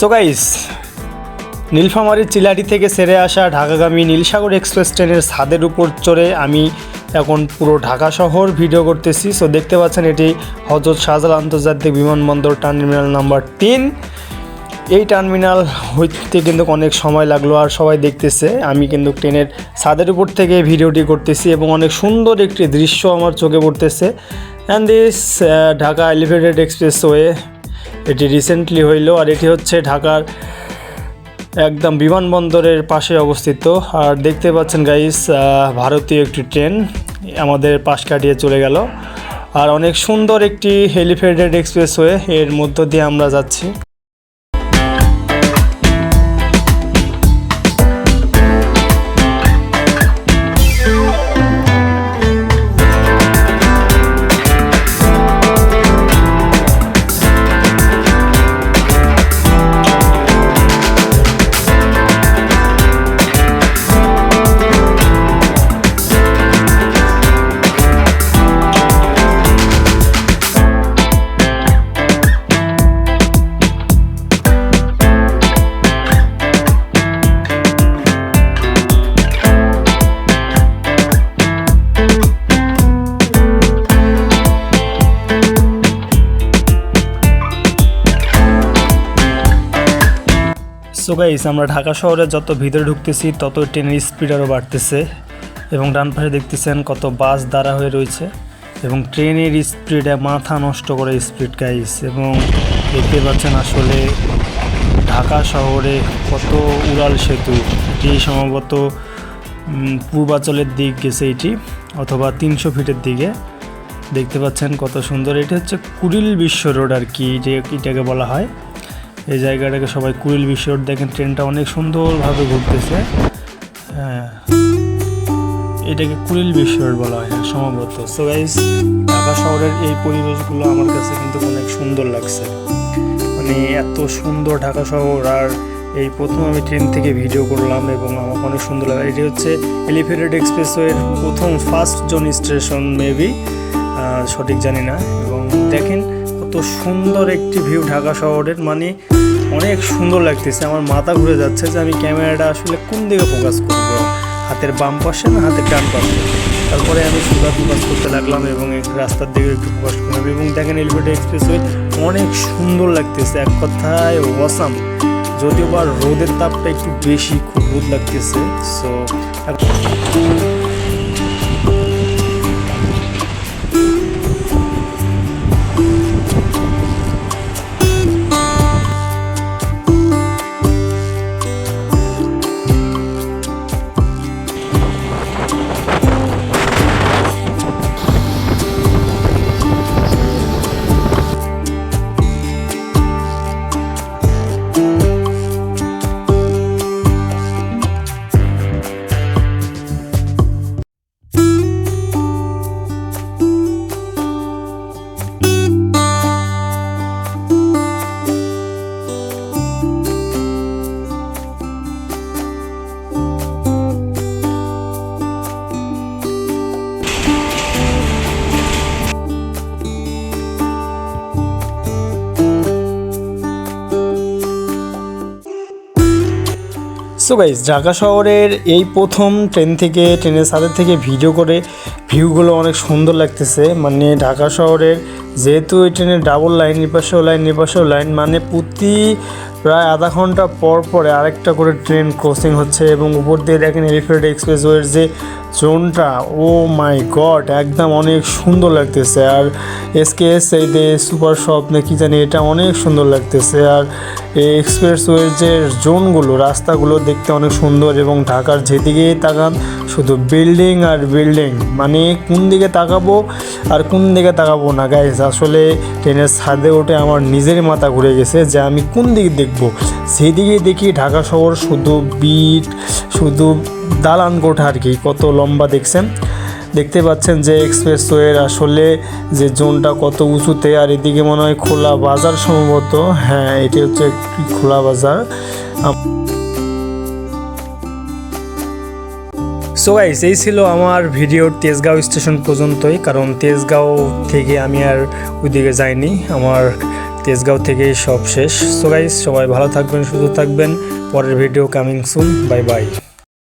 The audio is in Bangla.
সো গাইস নীলফামারীর চিলাটি থেকে সেরে আসা ঢাকাগামী নীলসাগর এক্সপ্রেস ট্রেনের ছাদের উপর চড়ে আমি এখন পুরো ঢাকা শহর ভিডিও করতেছি। সো দেখতে পাচ্ছেন এটি হজরত শাহজালাল আন্তর্জাতিক বিমানবন্দর টার্মিনাল নাম্বার তিন। এই টার্মিনাল হইতে কিন্তু অনেক সময় লাগল আর সবাই দেখতেছে। আমি কিন্তু ট্রেনের ছাদের উপর থেকে ভিডিওটি করতেছি এবং অনেক সুন্দর একটি দৃশ্য আমার চোখে পড়তেছে। And this Dhaka elevated expressway এটি রিসেন্টলি হইল আর এটি হচ্ছে ঢাকার একদম বিমানবন্দরের পাশে অবস্থিত। আর দেখতে পাচ্ছেন গাইস ভারতীয় একটি ট্রেন আমাদের পাশ কাটিয়ে চলে গেল। আর অনেক সুন্দর একটি হেলিফেডেড এক্সপ্রেসওয়ে এর মধ্য দিয়ে আমরা যাচ্ছি। সো গাইস আমরা ঢাকা শহরে যত ভিতরে ঢুকতেছি তত ট্রেনের স্পিড আরও বাড়তেছে। এবং ডান পাশে দেখতেছেন কত বাস দাঁড়া হয়ে রয়েছে। এবং ট্রেনের স্পিডে মাথা নষ্ট করে স্পিড গাইস এবং দেখতে পাচ্ছেন আসলে ঢাকা শহরে কত উড়াল সেতু। এটি সম্ভবত উম, পূর্বাঞ্চলের দিক গেছে এটি অথবা তিনশো ফিটের দিকে। দেখতে পাচ্ছেন কত সুন্দর। এটি হচ্ছে কুড়িল বিশ্ব রোড আর কি এটাকে বলা হয়। এই জায়গাটাকে সবাই কুড়িল বিশ্বর দেখেন, ট্রেনটা অনেক সুন্দরভাবে ঘুরতেছে। হ্যাঁ। এটাকে কুড়িল বিশ্বর বলা হয় সম্ভবত সো গাইস ঢাকা শহরের এই পরিবেশগুলো আমার কাছে কিন্তু অনেক সুন্দর লাগছে। মানে এত সুন্দর ঢাকা শহর, আর এই প্রথম আমি ট্রেন থেকে ভিডিও করলাম এবং আমার অনেক সুন্দর লাগে এটি হচ্ছে এলিভেটেড এক্সপ্রেসওয়ের প্রথম ফার্স্ট জোন স্টেশন, মেবি। সঠিক জানি না। এবং দেখেন কত সুন্দর একটি ভিউ ঢাকা শহরের মানে অনেক সুন্দর লাগতেছে। আমার মাথা ঘুরে যাচ্ছে যে আমি ক্যামেরাটা আসলে কোন দিকে ফোকাস করব? হাতের বাম পাশে না হাতের ডান পাশে? তারপরে আমি সুন্দর ফোকাস করতে লাগলাম এবং রাস্তার দিকে একটু ফোকাস করলাম এবং দেখেন এলিভেটেড এক্সপ্রেসওয়ে অনেক সুন্দর লাগতেছে। এক কথায় ওয়াসাম যদিও বা রোদের তাপটা একটু বেশি খুব রোদ লাগতেছে সো সো গাইজ ঢাকা শহরের এই প্রথম ট্রেন থেকে ট্রেনের সাথে থেকে ভিডিও করে ভিউগুলো অনেক সুন্দর লাগতেছে। মানে ঢাকা শহরের যেহেতু এই ট্রেনের ডাবল লাইন নিপাশেও লাইন নিপাশেও লাইন মানে প্রতি প্রায় আধা ঘণ্টা পর পরে আরেকটা করে ট্রেন ক্রসিং হচ্ছে এবং উপর দিয়ে দেখেন এলিফেন্ট এক্সপ্রেসওয়ের যে জোনটা ও মাই গড একদম অনেক সুন্দর লাগতেছে। আর এসকেএস এই যে সুপার শপ না কি জানি, এটা অনেক সুন্দর লাগতেছে। আর এই এক্সপ্রেসওয়ের যে জোনগুলো রাস্তাগুলো দেখতে অনেক সুন্দর এবং ঢাকার যেদিকেই তাকান, শুধু বিল্ডিং আর বিল্ডিং মানে কোন দিকে তাকাবো আর কোন দিকে তাকাবো না। গাইজ আসলে ট্রেনের ছাদে উঠে আমার নিজের মাথা ঘুরে গেছে যে আমি কোন দিকে দেখব। সেই দিকে দেখি ঢাকা শহর শুধু বিট, শুধু দালান কোঠা আর কি, কত লম্বা দেখছেন? দেখতে পাচ্ছেন যে এক্সপ্রেসওয়ের আসলে যে জোনটা কত উঁচুতে আর এদিকে মনে হয় খোলা বাজার সম্ভবত। হ্যাঁ এটি হচ্ছে একটি খোলা বাজার। সো গাইস এই ছিল আমার ভিডিওর তেজগাঁও স্টেশন পর্যন্তই, কারণ তেজগাঁও থেকে আমি আর ওইদিকে যাইনি, আমার তেজগাঁও থেকে সব শেষ। সো গাইস সবাই ভালো থাকবেন, সুস্থ থাকবেন, পরের video coming soon bye bye